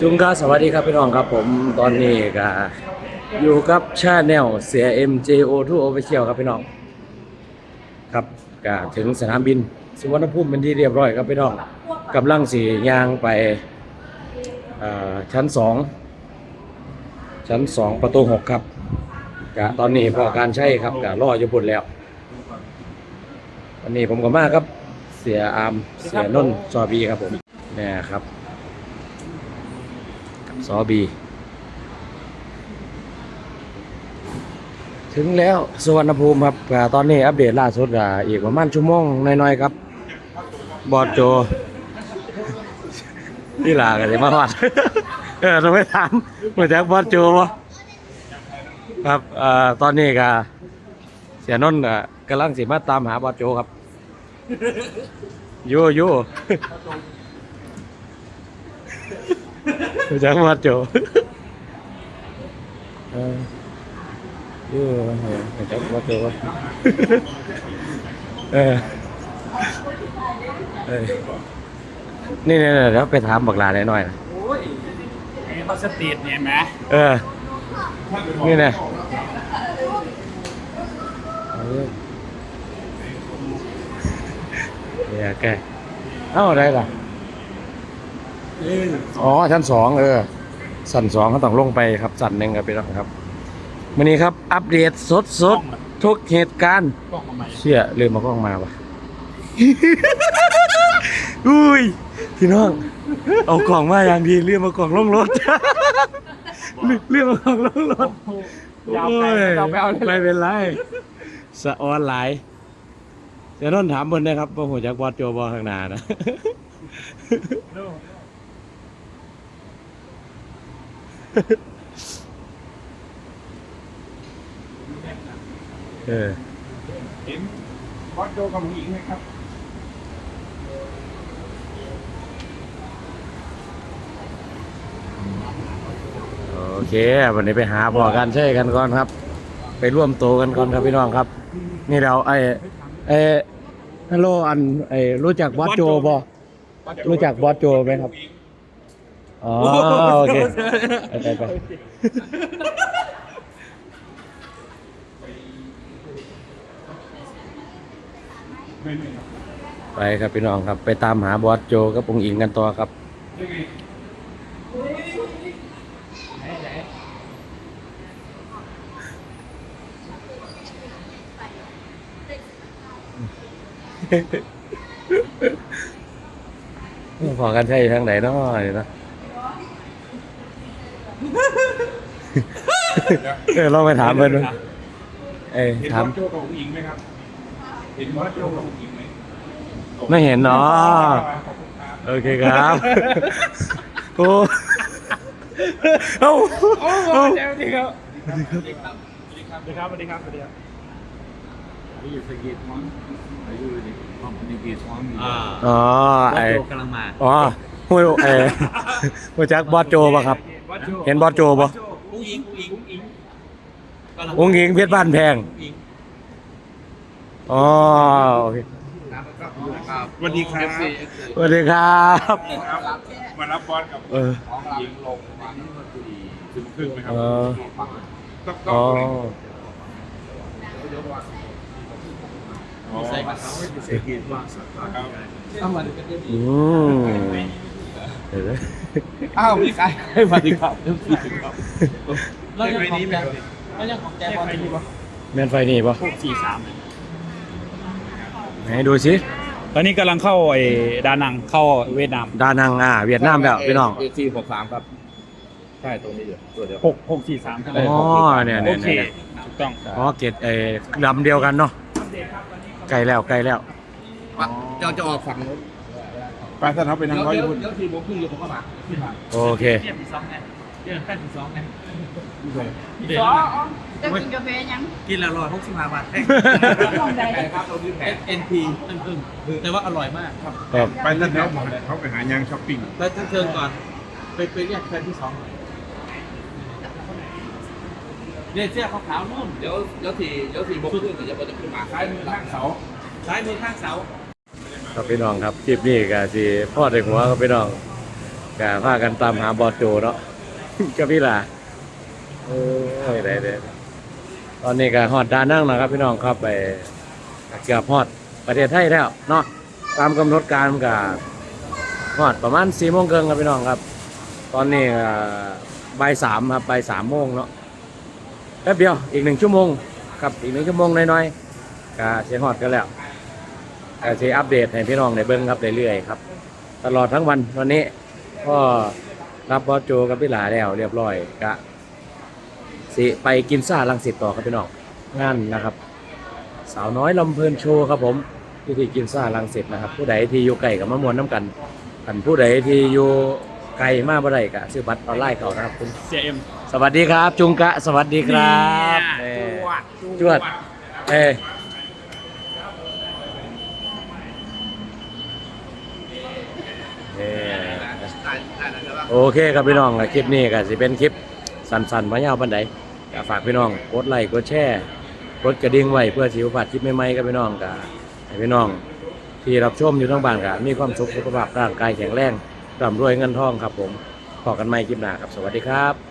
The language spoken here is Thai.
จุงครับสวัสดีครับพี่น้องครับผมตอนนี้ก็อยู่กับชาแนลเสีย MJO2 Official ครับพี่น้อง ครับก็ถึงสนามบินสุวรรณภูมิเป็นที่เรียบร้อยครับพี่น้องกำลังสี่ยางไปอ่อชั้นสองชั้นสองประตูหกครับกะตอนนี้พอการใช้ครับกะรออยู่บนแล้ววันนี้ผมก็มาครับเสียอามเสียนนท์ซอบีครับผมเนี่ยครับ กับซอบี ถึงแล้วสุวรรณภูมิครับก็ตอนนี้อัปเดตล่าสุดก็อีกประมาณชั่วโมงน้อยๆครับ บอดโจนี่ลากันเลยมาฮอดเออเราไม่ถามมาจากบอดโจวะครับเอ่อตอนนี้ก็เสียนนท์ก็กำลังสิมาตามหาบอดโจครับโยโย่ มาจากบอดโจเออเออเห็นจักว่าเจอว่าเออเออนี่นี่เดี๋ยวไปถามบักลาหน่อยๆนะโอ้ยไอ้เขาสตรีทเนี่ยเห็นไหมเออ นี่นะเออเนี่ยแกเอ้าได้ล่ะ อ๋อชั้นสองเออสั่นสองเขาต้องลงไปครับสั่นหนึ่งครับพี่น้องครับวันนี้ครับอัปเดตสดสดๆทุกเหตุการณ์กล้องทำไมเชี่ยลืมมากล้องมาวะอุ้ยพี่น้องเอากล่องมาอย่างดีลืมมากล่องลงรถลืมมากล่องลงรถยาวไปเราไปเอาเลยไม่เป็นไรสะออนหลายเดี๋ยวนนท์ถามเพิ่นนะครับว่าหัวจักบอดโจบอข้างหน้านะ เออเห็นบอสโจกับผู้หญิงไหมครับโอเค วันนี้ไปหาพอกันใช่กันก่อนครับ ไปร่วมโตวกันก่อนครับพี่น้องครับ นี่เราไอ้ไอ้ฮัลโหลอันไอ้รู้จักบอสโจบอรู้จักบอสโจไหมครับ อ๋อโอเคไปไปไปไปครับพี่น้องครับ ไปตามหาบอสโจกับองค์อิงกันต่อครับพอกันใช่ทางไหนนาะนี่นะ เออลองไปถามเพิ่นดูเอ้ยเห็นบถาอมสโจกับผู้หญิงไหมครับ เห็นบอสโจกับผู้หญิงไหมไม่เห็นเนาะขอบคุณครับโอเคครับโอ้เอ้าโอ้โหเอ้าสวัสดีครับสวัสดีครับสวัสดีครับสวัสดีครับสวัสดีครับสวัสดีครับอายุสกีทอนอายุนี่คอมพานีกีทอนอ่าอ๋อไอไอ้กำลังมา อ๋อหูยเอ้หูจักบอสโจป่ะครับบอสโจเห็นบอสโจป่ะ อุ้งอิงอุ้งอิงอุ้งอิงกำลังองค์หญิงเพชรบ้านแพง อุ้งอิงอ๋อโอเคสวัสดีครับ สวัสดีครับ มารับบอสกับเออผู้หญิงลงวันถึงครึ่งไหมครัเอบอต้องอ๋อต้องใส่กระเป๋าเศรษฐกิจว่าสัตว์ครับเอามาดูกันดิอืม เดี๋ยวนะอ้าวพี่กายสวัสดีครับสวัสดีครับเรายังของแจเรายังของแจบอลอยู่ปะแม่นไฟนี่ป่ะสี่สามไหนดูสิตอนนี้กำลังเข้าไอ้ดานังเข้าเวียดนามดานังอ่าเวียดนามแล้วพี่น้องเอซีหกสามครับใช่ตรงนี้เดี๋ยวตัวเดียวหกหกสี่สามใช่ไหมอ๋อเนี่ยโอเนี่ยเคเนี่ยถูกต้องอ๋อเกตเอ่อลำเดียวกันเนาะไกลแล้วไกลแล้วเราจะออกฝั่งนู้น ไปสนับไปทางเขาอยู่พุ่นเดี๋ยวทีโมงครึ่งเดี๋ยวผมก็มาขึ้นมาโอเคเทียบที่สองไงเทียบแค่ที่สองไงอ๋อจะกินกาแฟยังกินแล้วร้อยหกสิบห้าบาทแพงมองใดครับตรงนี้แผนเอ็นพีตึ้งตึ้งแต่ว่าอร่อยมากครับครับไปสนับเขาไปหายางช้อปปิ้งแล้วท่านเชิญก่อน ไปไปเรียกแฟนที่สองหน่อยเรียกเสื้อขาวๆนู่นเดี๋ยวเดี๋ยวทีเดี๋ยวทีโมงครึ่งเดี๋ยวผมจะขึ้นมาซ้ายมือข้างเสาซ้ายมือข้างเสา ครับพี่น้องครับคลิปนี้ก็สิพ่อเด็กหัวครับพี่น้องกะพากันตามหาบอสโจเนาะ กับพี่หล่ะโอ้ยได้เด้ตอนนี้ก็ฮอดดานั่งนะครับ พี่น้องครับไปเกือบฮอดประเทศไทยแล้วเนาะตามกำหนดการก็ฮอดประมาณสี่โมงเกินครับพี่น้องครับ ตอนนี้บ่ายสามครับบ่ายสามโมงเนาะแป๊บเดียวอีกหนึ่งชั่วโมงครับอีกหนึ่งชั่วโมงน้อยๆก็เสียฮอดกันแล้ว ก็จะอัปเดตให้พี่น้องได้เบิ่งครับเรื่อยๆครับ ตลอดทั้งวันวันนี้ก็รับบอสโจกับพี่หลาแล้วเรียบร้อยกะสิไปกินซ่าลังสิตต่อครับพี่น้องงานนะครับ สาวน้อยลำเพลินโชว์ครับผมที่ที่กินซ่าลังสิตนะครับ ผู้ใดที่อยู่ไก่กับมะม่วนน้ำกันกันผู้ใดที่อยู่ไกลมากบ่ได้กะซื้อบัตรออนไลน์เขานะครับคุณเสียเอ็มสวัสดีครับ จุงกะ สวัสดีครับเอ่อจวดเอ้ยเอ่อ โอเคครับพี่น้องคลิปนี้ก็สิเป็นคลิปสั้นๆมายาวปันใดก็ฝากพี่น้องกดไลค์กดแชร์กดกระดิ่งไว้เพื่อสิวผัดคลิปใหม่ๆกับพี่น้องกับพี่น้อง ที่รับชมอยู่ทั้งบ้านกับมีความสุขสุขภาพร่างกายแข็งแรงร่ำรวยเงินทองครับผมพอกันใหม่คลิปหน้าครับสวัสดีครับ